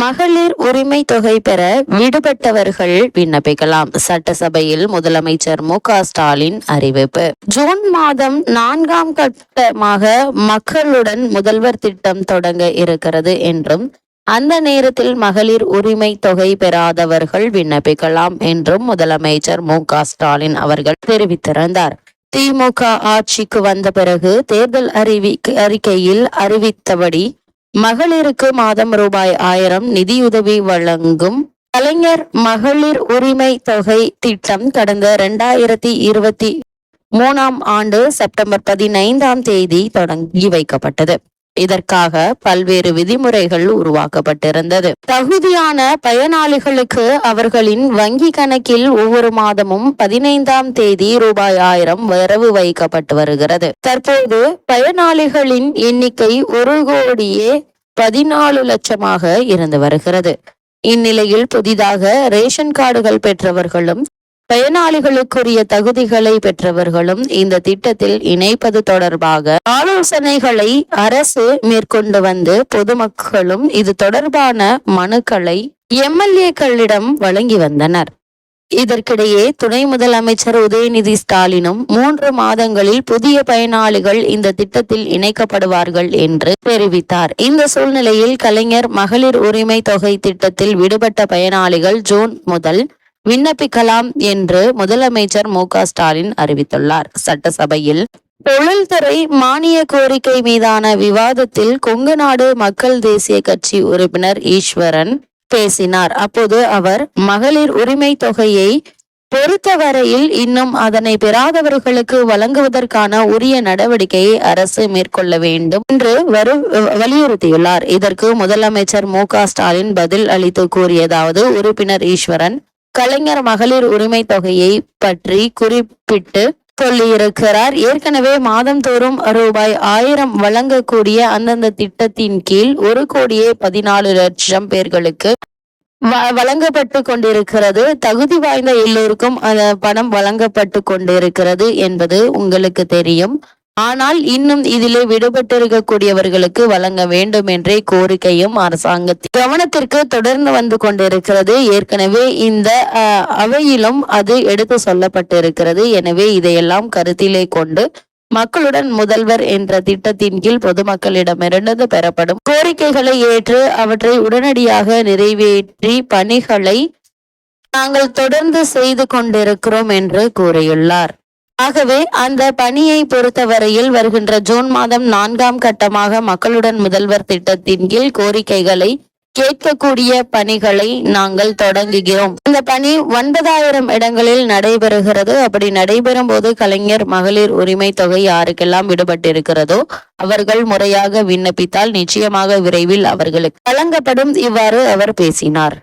மகளிர் உரிமை தொகை பெற விடுபட்டவர்கள் விண்ணப்பிக்கலாம். சட்டசபையில் முதலமைச்சர் மு ஸ்டாலின் அறிவிப்பு. ஜூன் மாதம் நான்காம் கட்டமாக மக்களுடன் முதல்வர் திட்டம் தொடங்க இருக்கிறது என்றும் அந்த நேரத்தில் மகளிர் உரிமை தொகை பெறாதவர்கள் விண்ணப்பிக்கலாம் என்றும் முதலமைச்சர் மு ஸ்டாலின் அவர்கள் தெரிவித்திருந்தார். திமுக ஆட்சிக்கு வந்த பிறகு தேர்தல் அறிவி அறிக்கையில் அறிவித்தபடி மகளிருக்கு மாதம் ரூபாய் ஆயிரம் நிதியுதவி வழங்கும் கலைஞர் மகளிர் உரிமை தொகை திட்டம் கடந்த இரண்டாயிரத்தி இருபத்தி மூணாம் ஆண்டு செப்டம்பர் பதினைந்தாம் தேதி தொடங்கி வைக்கப்பட்டது. இதற்காக பல்வேறு விதிமுறைகள் உருவாக்கப்பட்டிருந்தது. தகுதியான பயனாளிகளுக்கு அவர்களின் வங்கி கணக்கில் ஒவ்வொரு மாதமும் பதினைந்தாம் தேதி ரூபாய் ஆயிரம் வரவு வைக்கப்பட்டு வருகிறது. தற்போது பயனாளிகளின் எண்ணிக்கை ஒரு கோடியே பதினாலு லட்சமாக இருந்து வருகிறது. இந்நிலையில் புதிதாக ரேஷன் கார்டுகள் பெற்றவர்களும் பயனாளிகளுக்குரிய தகுதிகளை பெற்றவர்களும் இந்த திட்டத்தில் இணைப்பது தொடர்பாக ஆலோசனைகளை அரசு மேற்கொண்டு வந்து பொதுமக்களும் இது தொடர்பான மனுக்களை எம்எல்ஏக்களிடம் வழங்கி வந்தனர். இதற்கிடையே துணை முதலமைச்சர் உதயநிதி ஸ்டாலினும் மூன்று மாதங்களில் புதிய பயனாளிகள் இந்த திட்டத்தில் இணைக்கப்படுவார்கள் என்று தெரிவித்தார். இந்த சூழ்நிலையில் கலைஞர் மகளிர் உரிமை தொகை திட்டத்தில் விடுபட்ட பயனாளிகள் ஜூன் முதல் விண்ணப்பிக்கலாம் என்று முதலமைச்சர் மு ஸ்டாலின் அறிவித்துள்ளார். சட்டசபையில் தொழில்துறை மானிய கோரிக்கை மீதான விவாதத்தில் கொங்கு நாடு மக்கள் தேசிய கட்சி உறுப்பினர் ஈஸ்வரன் பேசினார். அப்போது அவர் மகளிர் உரிமை தொகையை பொறுத்தவரையில் இன்னும் அதனை பெறாதவர்களுக்கு வழங்குவதற்கான உரிய நடவடிக்கையை அரசு மேற்கொள்ள வேண்டும் என்று வரு வலியுறுத்தியுள்ளார். இதற்கு முதலமைச்சர் மு ஸ்டாலின் பதில் அளித்து கூறியதாவது உறுப்பினர் ஈஸ்வரன் கலைஞர் மகளிர் உரிமை தொகையை பற்றி குறிப்பிட்டு சொல்லியிருக்கிறார். ஏற்கனவே மாதந்தோறும் ரூபாய் ஆயிரம் வழங்கக்கூடிய அந்தந்த திட்டத்தின் கீழ் ஒரு கோடியே பதினாலு லட்சம் பேர்களுக்கு வழங்கப்பட்டு கொண்டிருக்கிறது. தகுதி வாய்ந்த எல்லோருக்கும் பணம் வழங்கப்பட்டு கொண்டிருக்கிறது என்பது உங்களுக்கு தெரியும். ஆனால் இன்னும் இதிலே விடுபட்டிருக்கக்கூடியவர்களுக்கு வழங்க வேண்டும் என்றே கோரிக்கையும் அரசாங்கத்தின் கவனத்திற்கு தொடர்ந்து வந்து கொண்டிருக்கிறது. ஏற்கனவே இந்த அவையிலும் அது எடுத்து சொல்லப்பட்டிருக்கிறது. எனவே இதையெல்லாம் கருத்திலே கொண்டு மக்களுடன் முதல்வர் என்ற திட்டத்தின் கீழ் பொதுமக்களிடமிருந்து பெறப்படும். கோரிக்கைகளை ஏற்று அவற்றை உடனடியாக நிறைவேற்றி பணிகளை நாங்கள் தொடர்ந்து செய்து கொண்டிருக்கிறோம் என்று கூறியுள்ளார். ஆகவே அந்த பணியை பொறுத்தவரையில் வருகின்ற ஜூன் மாதம் நான்காம் கட்டமாக மக்களுடன் முதல்வர் திட்டத்தின் கீழ் கோரிக்கைகளை கேட்கக்கூடிய பணிகளை நாங்கள் தொடங்குகிறோம். இந்த பணி ஒன்பதாயிரம் இடங்களில் நடைபெறுகிறது. அப்படி நடைபெறும் போது கலைஞர் மகளிர் உரிமை தொகை யாருக்கெல்லாம் விடுபட்டிருக்கிறதோ அவர்கள் முறையாக விண்ணப்பித்தால் நிச்சயமாக விரைவில் அவர்களுக்கு வழங்கப்படும். இவ்வாறு அவர் பேசினார்.